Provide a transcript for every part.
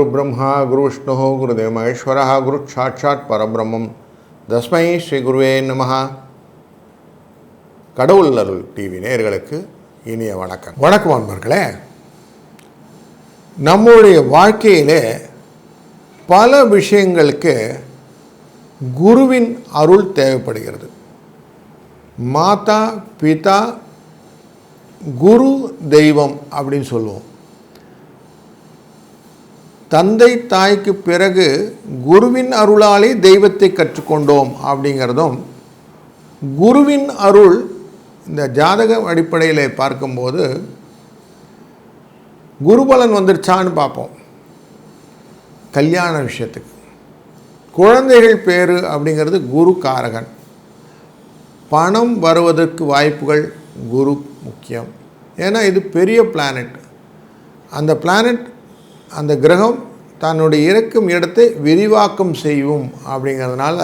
குரு பிரம்மா குரு விஷ்ணு குருதேவ மகேஸ்வர குரு சாட்சாத் பரபிரம்மம் தஸ்மை ஸ்ரீ குருவே நமஹா கடவுள் அருள் டிவி நேர்களுக்கு இனிய வணக்கம். வணக்கம் அன்பர்களே. நம்முடைய வாழ்க்கையிலே பல விஷயங்களுக்கு குருவின் அருள் தேவைப்படுகிறது. மாதா பிதா குரு தெய்வம் அப்படின்னு சொல்லுவோம். தந்தை தாய்க்கு பிறகு குருவின் அருளாலே தெய்வத்தை கற்றுக்கொண்டோம் அப்படிங்கிறதும் குருவின் அருள் இந்த ஜாதக அடிப்படையில் பார்க்கும்போது குருபலன் வந்துருச்சான்னு பார்ப்போம். கல்யாண விஷயத்துக்கு. குழந்தைகள் பேர் அப்படிங்கிறது குரு காரகன். பணம் வருவதற்கு வாய்ப்புகள் குரு முக்கியம். ஏன்னா இது பெரிய பிளானட் அந்த பிளானட் அந்த கிரகம் தன்னுடைய இருக்கும் இடத்தை விரிவாக்கம் செய்யும் அப்படிங்கிறதுனால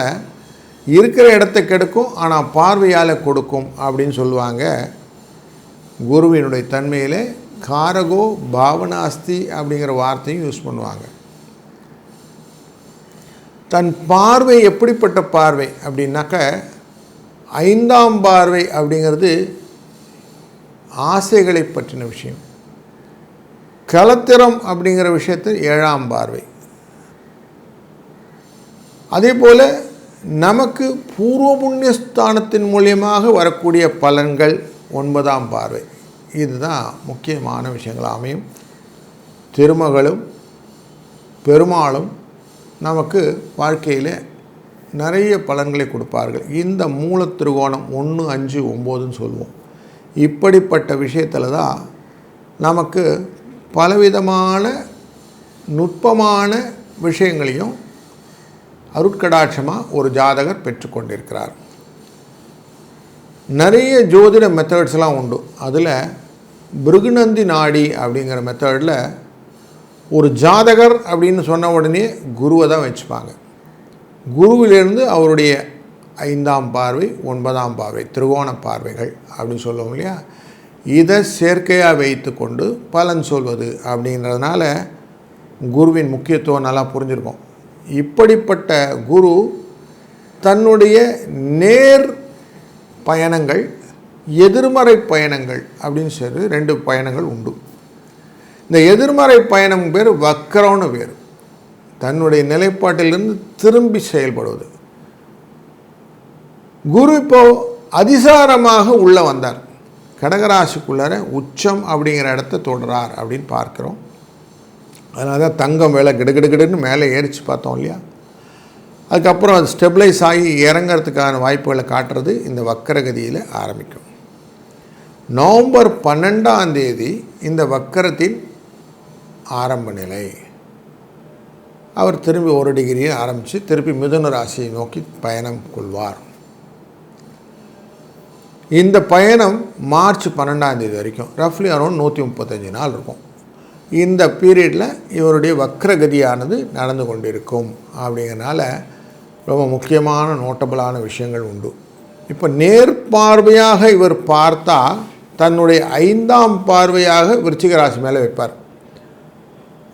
இருக்கிற இடத்தை கெடுக்கும் ஆனால் பார்வையால் கொடுக்கும் அப்படின்னு சொல்லுவாங்க. குருவினுடைய தன்மையிலே காரகோ பாவனாஸ்தி அப்படிங்கிற வார்த்தையும் யூஸ் பண்ணுவாங்க. தன் பார்வை எப்படிப்பட்ட பார்வை அப்படின்னாக்க ஐந்தாம் பார்வை அப்படிங்கிறது ஆசைகளை பற்றின விஷயம். கலத்திரம் அப்படிங்கிற விஷயத்தில் ஏழாம் பார்வை. அதே போல் நமக்கு பூர்வ புண்ணியஸ்தானத்தின் மூலியமாக வரக்கூடிய பலன்கள் ஒன்பதாம் பார்வை. இதுதான் முக்கியமான விஷயங்கள் அமையும். திருமகளும் பெருமாளும் நமக்கு வாழ்க்கையில் நிறைய பலன்களை கொடுப்பார்கள். இந்த மூல திருகோணம் ஒன்று அஞ்சு ஒம்போதுன்னு சொல்லுவோம். இப்படிப்பட்ட விஷயத்தில் தான் நமக்கு பலவிதமான நுட்பமான விஷயங்களையும் அருட்கடாட்சமாக ஒரு ஜாதகர் பெற்றுக்கொண்டிருக்கிறார். நிறைய ஜோதிட மெத்தட்ஸ்லாம் உண்டு. அதில் பிருகுநந்தி நாடி அப்படிங்கிற மெத்தடில் ஒரு ஜாதகர் அப்படின்னு சொன்ன உடனே குருவை தான் வச்சுப்பாங்க. குருவிலிருந்து அவருடைய ஐந்தாம் பார்வை ஒன்பதாம் பார்வை திருவோண பார்வைகள் அப்படின்னு சொல்லுவோம் இல்லையா? இதை சேர்க்கையாக வைத்து கொண்டு பலன் சொல்வது அப்படின்றதுனால குருவின் முக்கியத்துவம் நல்லா புரிஞ்சிருக்கும். இப்படிப்பட்ட குரு தன்னுடைய நேர் பயணங்கள் எதிர்மறை பயணங்கள் அப்படின்னு சொல்லி ரெண்டு பயணங்கள் உண்டு. இந்த எதிர்மறை பயணம் பேர் வக்கரம்னு பேர். தன்னுடைய நிலைப்பாட்டிலிருந்து திரும்பி செயல்படுவது. குரு இப்போ அதிசாரமாக உள்ளே வந்தார். கடகராசிக்குள்ளார உச்சம் அப்படிங்கிற இடத்த தொடுறார் அப்படின்னு பார்க்குறோம். அதனால தான் தங்கம் வேலை கிடுகிடுகிடுன்னு மேலே ஏறிச்சு பார்த்தோம் இல்லையா? அதுக்கப்புறம் அது ஸ்டெபிளைஸ் ஆகி இறங்கிறதுக்கான வாய்ப்புகளை காட்டுறது இந்த வக்கரகதியில் ஆரம்பிக்கும். நவம்பர் பன்னெண்டாம் தேதி இந்த வக்கரத்தின் ஆரம்ப நிலை. அவர் திரும்பி ஒரு டிகிரியை ஆரம்பித்து திருப்பி மிதுன ராசியை நோக்கி பயணம் கொள்வார். இந்த பயணம் மார்ச் பன்னெண்டாம் தேதி வரைக்கும். ரஃப்லி அரௌண்ட் நூற்றி முப்பத்தஞ்சு நாள் இருக்கும். இந்த பீரியடில் இவருடைய வக்ரகதியானது நடந்து கொண்டிருக்கும் அப்படிங்கிறனால ரொம்ப முக்கியமான நோட்டபிளான விஷயங்கள் உண்டு. இப்போ நேர்பார்வையாக இவர் பார்த்தா தன்னுடைய ஐந்தாம் பார்வையாக விருச்சிக ராசி மேலே வைப்பார்.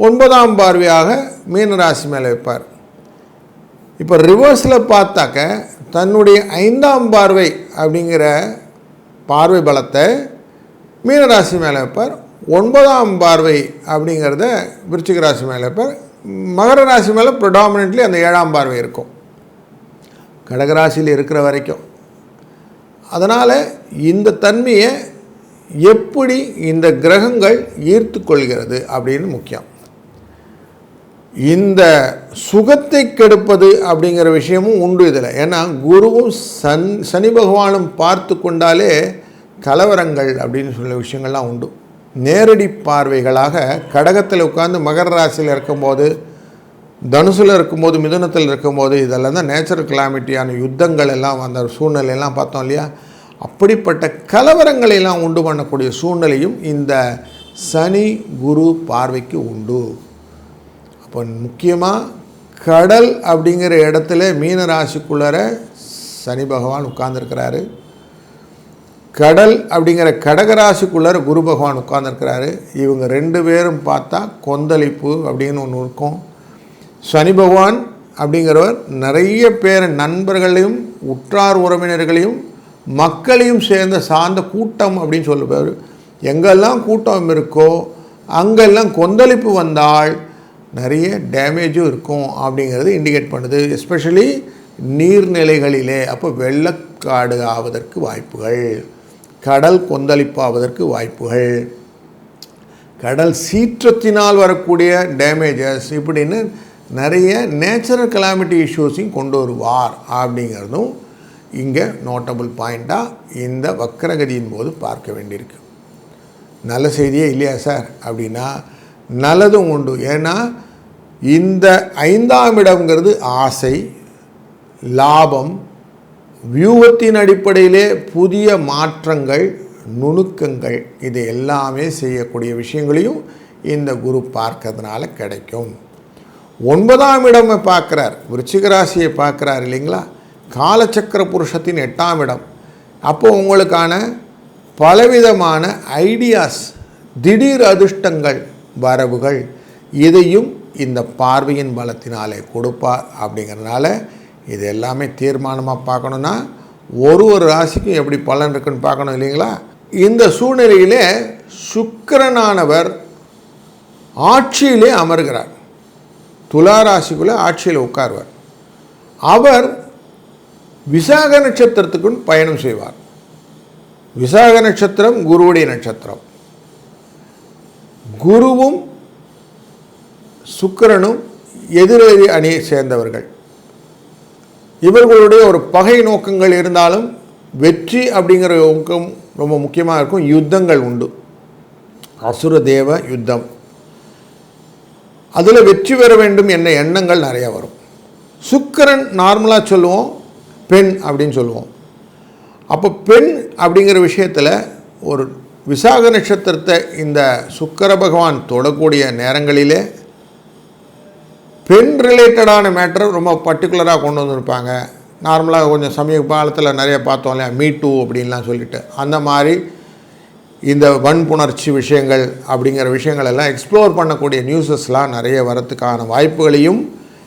ஒன்பதாம் பார்வையாக மீன ராசி மேலே வைப்பார். இப்போ ரிவர்ஸில் பார்த்தாக்க தன்னுடைய ஐந்தாம் பார்வை அப்படிங்கிற பார்வை பலத்தை மீனராசி மேலே வைப்பார். ஒன்பதாம் பார்வை அப்படிங்கிறத விருச்சிக ராசி மேலே வைப்பார். மகர ராசி மேலே ப்ரொடாமினெட்லி அந்த ஏழாம் பார்வை இருக்கும். கடகராசியில் இருக்கிற வரைக்கும். அதனால் இந்த தன்மையை எப்படி இந்த கிரகங்கள் ஈர்த்து கொள்கிறது அப்படின்னு முக்கியம். இந்த சுகத்தை கெடுப்பது அப்படிங்கிற விஷயமும் உண்டு இதில். ஏன்னா குருவும் சன் சனி பகவானும் பார்த்து கொண்டாலே கலவரங்கள் அப்படின்னு சொல்ல விஷயங்கள்லாம் உண்டு. நேரடி பார்வைகளாக கடகத்தில் உட்காந்து மகர ராசியில் இருக்கும்போது தனுசில் இருக்கும்போது மிதுனத்தில் இருக்கும்போது இதெல்லாம் தான் நேச்சுரல் கிளாமிட்டியான யுத்தங்கள் எல்லாம் அந்த சூழ்நிலையெல்லாம் பார்த்தோம் இல்லையா? அப்படிப்பட்ட கலவரங்களை எல்லாம் உண்டு பண்ணக்கூடிய சூழ்நிலையும் இந்த சனி குரு பார்வைக்கு உண்டு. அப்போ முக்கியமாக கடல் அப்படிங்கிற இடத்துல மீன ராசிக்குள்ளார சனி பகவான் உட்கார்ந்துருக்கிறாரு. கடல் அப்படிங்கிற கடகராசிக்குள்ளார குரு பகவான் உட்கார்ந்துருக்கிறாரு. இவங்க ரெண்டு பேரும் பார்த்தா கொந்தளிப்பு அப்படின்னு ஒன்று இருக்கும். சனி பகவான் அப்படிங்கிறவர் நிறைய பேர் நண்பர்களையும் உற்றார் உறவினர்களையும் மக்களையும் சேர்ந்த சார்ந்த கூட்டம் அப்படின்னு சொல்லுவார். எங்கெல்லாம் கூட்டம் இருக்கோ அங்கெல்லாம் கொந்தளிப்பு வந்தால் நிறைய டேமேஜும் இருக்கும் அப்படிங்கிறது இண்டிகேட் பண்ணுது. எஸ்பெஷலி நீர்நிலைகளிலே. அப்போ வெள்ளக்காடு ஆவதற்கு வாய்ப்புகள். கடல் கொந்தளிப்பாவதற்கு வாய்ப்புகள். கடல் சீற்றத்தினால் வரக்கூடிய டேமேஜஸ் இப்படின்னு நிறைய நேச்சுரல் கலாமிட்டி இஷ்யூஸையும் கொண்டு வருவார் அப்படிங்கிறதும் இங்கே நோட்டபுள் பாயிண்ட்டாக இந்த வக்கரகதியின் போது பார்க்க வேண்டியிருக்கு. நல்ல செய்தியே இல்லையா சார் அப்படின்னா நல்லதும் உண்டு. ஏன்னா இந்த ஐந்தாம் இடம்ங்கிறது ஆசை லாபம் வியூகத்தின் அடிப்படையிலே புதிய மாற்றங்கள் நுணுக்கங்கள் இது எல்லாமே செய்யக்கூடிய விஷயங்களையும் இந்த குரு பார்க்கறதுனால கிடைக்கும். ஒன்பதாம் இடமை பார்க்குறார். விருச்சிகராசியை பார்க்குறார் இல்லைங்களா? காலச்சக்கர புருஷத்தின் எட்டாம் இடம். அப்போது உங்களுக்கான பலவிதமான ஐடியாஸ் திடீர் அதிர்ஷ்டங்கள் வரவுகள் இதையும் இந்த பார்வையின் பலத்தினாலே கொடுப்பார் அப்படிங்கிறதுனால இது எல்லாமே தீர்மானமாக பார்க்கணுன்னா ஒரு ஒரு ராசிக்கும் எப்படி பலன் இருக்குன்னு பார்க்கணும் இல்லைங்களா? இந்த சூழ்நிலையிலே சுக்கரனானவர் ஆட்சியிலே அமர்கிறார். துலா ராசிக்குள்ளே ஆட்சியில் உட்காருவார். அவர் விசாக நட்சத்திரத்துக்குள் பயணம் செய்வார். விசாக நட்சத்திரம் குருவுடைய நட்சத்திரம். குருவும் சுக்கிரனும் எதிரெதிரி அணியை சேர்ந்தவர்கள். இவர்களுடைய ஒரு பகை நோக்கங்கள் இருந்தாலும் வெற்றி அப்படிங்கிற நோக்கம் ரொம்ப முக்கியமாக இருக்கும். யுத்தங்கள் உண்டு. அசுர தேவ யுத்தம். அதில் வெற்றி பெற வேண்டும் என்ற எண்ணங்கள் நிறையா வரும். சுக்கரன் நார்மலாக சொல்லுவோம் பெண் அப்படின்னு சொல்லுவோம். அப்போ பெண் அப்படிங்கிற விஷயத்தில் ஒரு விசாக நட்சத்திரத்தை இந்த சுக்கர பகவான் தொடக்கூடிய நேரங்களிலே பெண் ரிலேட்டடான மேட்டர் ரொம்ப பர்டிகுலராக கொண்டு வந்திருப்பாங்க. நார்மலாக கொஞ்சம் சமீப காலத்தில் நிறைய பார்த்தோம் இல்லையா? மீ டூ அப்படின்லாம் சொல்லிட்டு. அந்த மாதிரி இந்த வன்புணர்ச்சி விஷயங்கள் அப்படிங்கிற விஷயங்கள் எல்லாம் எக்ஸ்ப்ளோர் பண்ணக்கூடிய நியூஸஸ்லாம் நிறைய வரத்துக்கான வாய்ப்புகளையும்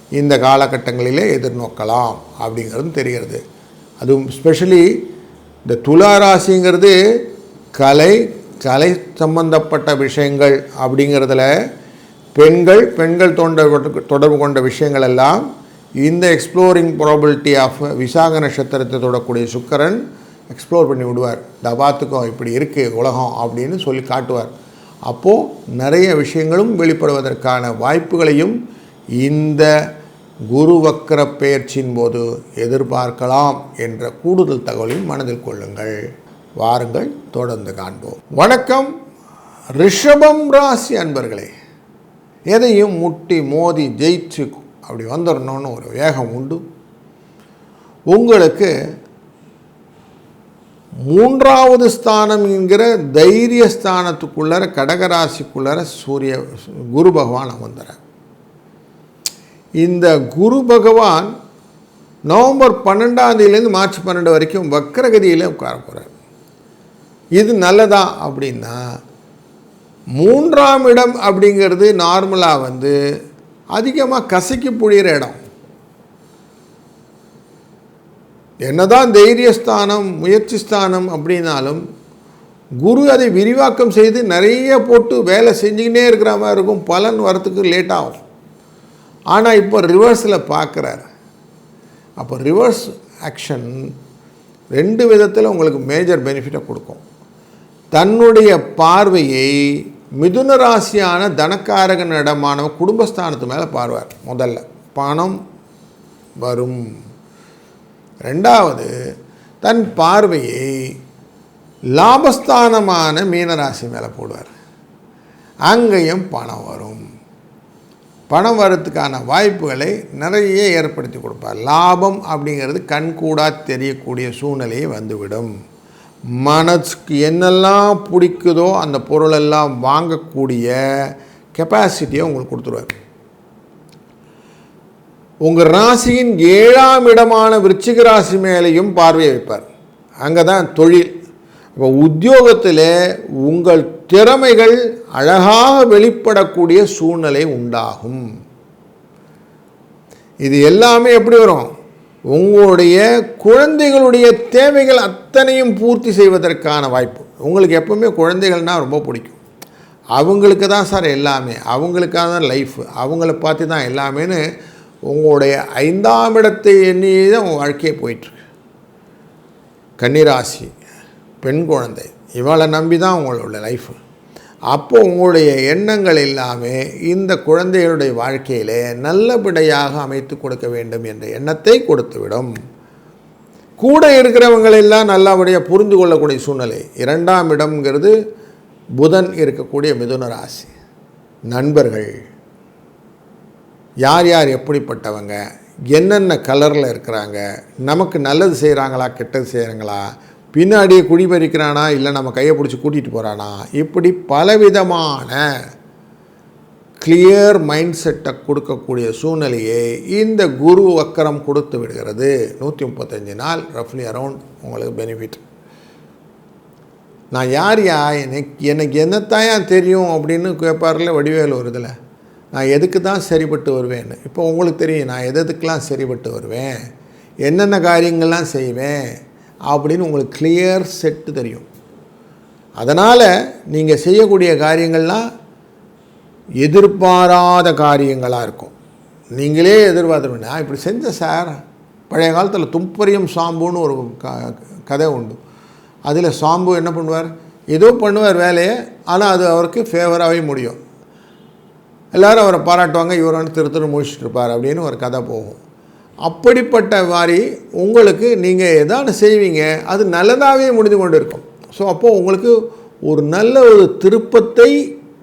இந்த காலகட்டங்களிலே எதிர்நோக்கலாம் அப்படிங்கிறதும் தெரிகிறது. அதுவும் ஸ்பெஷலி இந்த துலா ராசிங்கிறது கலை கலை சம்பந்தப்பட்ட விஷயங்கள் அப்படிங்கிறதுல பெண்கள் பெண்கள் தோன்ற தொடர்பு கொண்ட விஷயங்கள் எல்லாம் இந்த எக்ஸ்ப்ளோரிங் ப்ராபிலிட்டி ஆஃப் விசாக நட்சத்திரத்தை தொடக்கூடிய சுக்கரன் எக்ஸ்ப்ளோர் பண்ணி விடுவார். தபாத்துக்கும் இப்படி இருக்குது உலகம் அப்படின்னு சொல்லி காட்டுவார். அப்போது நிறைய விஷயங்களும் வெளிப்படுவதற்கான வாய்ப்புகளையும் இந்த குரு வக்கர பெயர்ச்சியின் போது எதிர்பார்க்கலாம் என்ற கூடுதல் தகவலையும் மனதில் கொள்ளுங்கள். வாருங்கள் தொடர்ந்து காண்போம். வணக்கம் ரிஷபம் ராசி அன்பர்களே. எதையும் முட்டி மோதி ஜெயிச்சு அப்படி வந்துடணும்னு ஒரு வேகம் உண்டு. உங்களுக்கு மூன்றாவது ஸ்தானம் என்கிற தைரிய ஸ்தானத்துக்குள்ளார கடகராசிக்குள்ளார சூரிய குரு பகவான் அமர்ந்தார் இந்த குரு பகவான் நவம்பர் பன்னெண்டாந்தேதியிலேருந்து மார்ச் பன்னெண்டு வரைக்கும் வக்கரகதியில் உட்கார போகிறார் இது நல்லதா அப்படின்னா மூன்றாம் இடம் அப்படிங்கிறது நார்மலாக வந்து அதிகமாக கசக்கி புழியிற இடம். என்னதான் தைரியஸ்தானம் முயற்சி ஸ்தானம் அப்படின்னாலும் குரு அதை விரிவாக்கம் செய்து நிறைய போட்டு வேலை செஞ்சுக்கிட்டே இருக்கிற மாதிரி இருக்கும். பலன் வரத்துக்கு லேட் ஆகும். ஆனால் இப்போ ரிவர்ஸில் பார்க்குறார் அப்போ ரிவர்ஸ் ஆக்ஷன் ரெண்டு விதத்தில் உங்களுக்கு மேஜர் பெனிஃபிட்டை கொடுக்கும். தன்னுடைய பார்வையை மிதுன ராசியான தனக்காரகன் குடும்பஸ்தானத்து மேலே பார்வார். முதல்ல பணம் வரும். ரெண்டாவது தன் பார்வையை லாபஸ்தானமான மீனராசி மேலே போடுவார். அங்கேயும் பணம் வரும். பணம் வரத்துக்கான வாய்ப்புகளை நிறைய ஏற்படுத்தி கொடுப்பார். லாபம் அப்படிங்கிறது கண்கூடாக தெரியக்கூடிய சூழ்நிலையை வந்துவிடும். மனசுக்கு என்னெல்லாம் பிடிக்குதோ அந்த பொருளெல்லாம் வாங்கக்கூடிய கெப்பாசிட்டியை உங்களுக்கு கொடுத்துருவார். உங்கள் ராசியின் ஏழாம் இடமான விருச்சிக ராசி மேலேயும் பார்வையை வைப்பார். அங்கே தான் தொழில். இப்போ உத்தியோகத்தில் உங்கள் திறமைகள் அழகாக வெளிப்படக்கூடிய சூழ்நிலை உண்டாகும். இது எல்லாமே எப்படி வரும்? உங்களுடைய குழந்தைகளுடைய தேவைகள் அத்தனையும் பூர்த்தி செய்வதற்கான வாய்ப்பு. உங்களுக்கு எப்பவுமே குழந்தைகள்னால் ரொம்ப பிடிக்கும். அவங்களுக்கு தான் சார் எல்லாமே. அவங்களுக்காக தான் லைஃப். அவங்கள பார்த்து தான் எல்லாமேன்னு உங்களுடைய ஐந்தாம் இடத்தை எண்ணி தான் உங்கள் வாழ்க்கையே போயிட்டுருக்கு. கன்னிராசி பெண் குழந்தை. இவளை நம்பி தான் உங்களோட லைஃபு. அப்போ உங்களுடைய எண்ணங்கள் எல்லாமே இந்த குழந்தைகளுடைய வாழ்க்கையிலே நல்லபடியாக அமைத்து கொடுக்க வேண்டும் என்ற எண்ணத்தை கொடுத்துவிடும். கூட இருக்கிறவங்களெல்லாம் நல்லபடியாக புரிந்து கொள்ளக்கூடிய சூழ்நிலை. இரண்டாம் இடம்ங்கிறது புதன் இருக்கக்கூடிய மிதுன ராசி. நண்பர்கள். யார் யார் எப்படிப்பட்டவங்க? என்னென்ன கலரில் இருக்கிறாங்க? நமக்கு நல்லது செய்கிறாங்களா கெட்டது செய்கிறாங்களா பின்னாடியே குடிபறிக்கிறானா இல்லை நம்ம கையை பிடிச்சி கூட்டிகிட்டு போகிறானா இப்படி பலவிதமான கிளியர் மைண்ட் செட்டை கொடுக்கக்கூடிய சூழ்நிலையை இந்த குரு வக்கரம் கொடுத்து விடுகிறது. நூற்றி முப்பத்தஞ்சு நாள் ரஃப்லி அரவுண்ட் உங்களுக்கு பெனிஃபிட் நான் யார் யா? எனக்கு எனக்கு என்னத்தாயா தெரியும் அப்படின்னு கேட்பார்ல வடிவேல் வருதில்ல நான் எதுக்கு தான் சரிப்பட்டு வருவேன்னு? இப்போ உங்களுக்கு தெரியும் நான் எது எதுக்கெலாம் சரிப்பட்டு வருவேன்? என்னென்ன காரியங்கள்லாம் செய்வேன்? அப்படின்னு உங்களுக்கு கிளியர் செட்டு தெரியும் அதனால் நீங்கள் செய்யக்கூடிய காரியங்கள்லாம் எதிர்பாராத காரியங்களாக இருக்கும் நீங்களே எதிர்பார்த்துருவீங்க நான் இப்படி செஞ்சேன் சார் பழைய காலத்தில் துப்பறியும் சாம்புன்னு ஒரு க கதை உண்டு அதில் சாம்பு என்ன பண்ணுவார் ஏதோ பண்ணுவார் வேலையை ஆனால் அது அவருக்கு ஃபேவராகவே முடியும் எல்லோரும் அவரை பாராட்டுவாங்க இவர் வந்து திரு திரு முடிச்சுட்டு இருப்பார் அப்படின்னு ஒரு கதை போகும் அப்படிப்பட்ட மாதிரி உங்களுக்கு நீங்கள் எதாவது செய்வீங்க அது நல்லதாகவே முடிந்து கொண்டு இருக்கும் ஸோ அப்போது உங்களுக்கு ஒரு நல்ல ஒரு திருப்பத்தை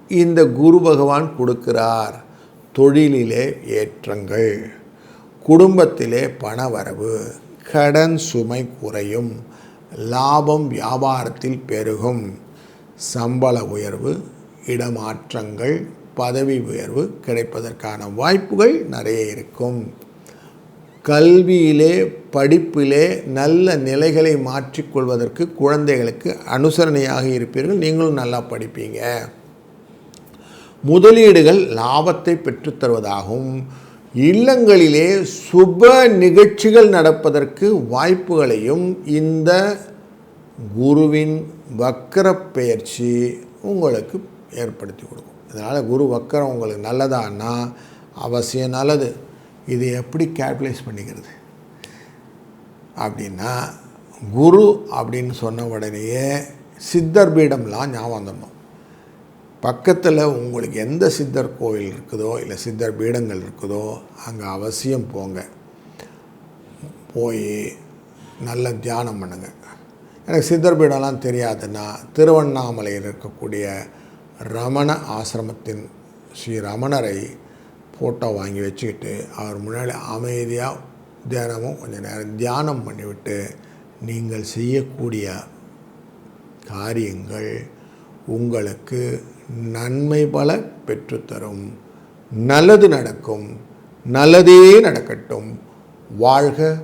இந்த குரு பகவான் கொடுக்கிறார். தொழிலிலே ஏற்றங்கள் குடும்பத்திலே பணவரவு கடன் சுமை குறையும் லாபம் வியாபாரத்தில் பெருகும் சம்பள உயர்வு இடமாற்றங்கள் பதவி உயர்வு கிடைப்பதற்கான வாய்ப்புகள் நிறைய இருக்கும். கல்வியிலே படிப்பிலே நல்ல நிலைகளை மாற்றிக்கொள்வதற்கு குழந்தைகளுக்கு அனுசரணையாக இருப்பீர்கள். நீங்களும் நல்லா படிப்பீங்க. முதலீடுகள் லாபத்தை பெற்றுத்தருவதாகவும் இல்லங்களிலே சுப நிகழ்ச்சிகள் நடப்பதற்கு வாய்ப்புகளையும் இந்த குருவின் வக்கர பெயர்ச்சி உங்களுக்கு ஏற்படுத்தி கொடுக்கும். இதனால் குரு வக்கரம் உங்களுக்கு நல்லதான்னா அவசியம் நல்லது. இது எப்படி கேல்குலேஸ் பண்ணிக்கிறது? அப்படின்னா குரு அப்படின்னு சொன்ன உடனேயே சித்தர் பீடம்லாம் ஞாபகம் வந்துடணும். பக்கத்தில் உங்களுக்கு எந்த சித்தர் கோவில் இருக்குதோ இல்லை சித்தர் பீடங்கள் இருக்குதோ அங்கே அவசியம் போங்க. போய் நல்ல தியானம் பண்ணுங்கள் எனக்கு சித்தர் பீடம்லாம் தெரியாதுன்னா திருவண்ணாமலையில் இருக்கக்கூடிய ரமண ஆசிரமத்தின் ஸ்ரீ ரமணரை ஃபோட்டோ வாங்கி வச்சுக்கிட்டு அவர் முன்னாடி அமைதியாக தியானமும் கொஞ்சம் நேரம் தியானம் பண்ணிவிட்டு நீங்கள் செய்யக்கூடிய காரியங்கள் உங்களுக்கு நன்மை பல பெற்றுத்தரும் நல்லது நடக்கும். நல்லதே நடக்கட்டும். வாழ்க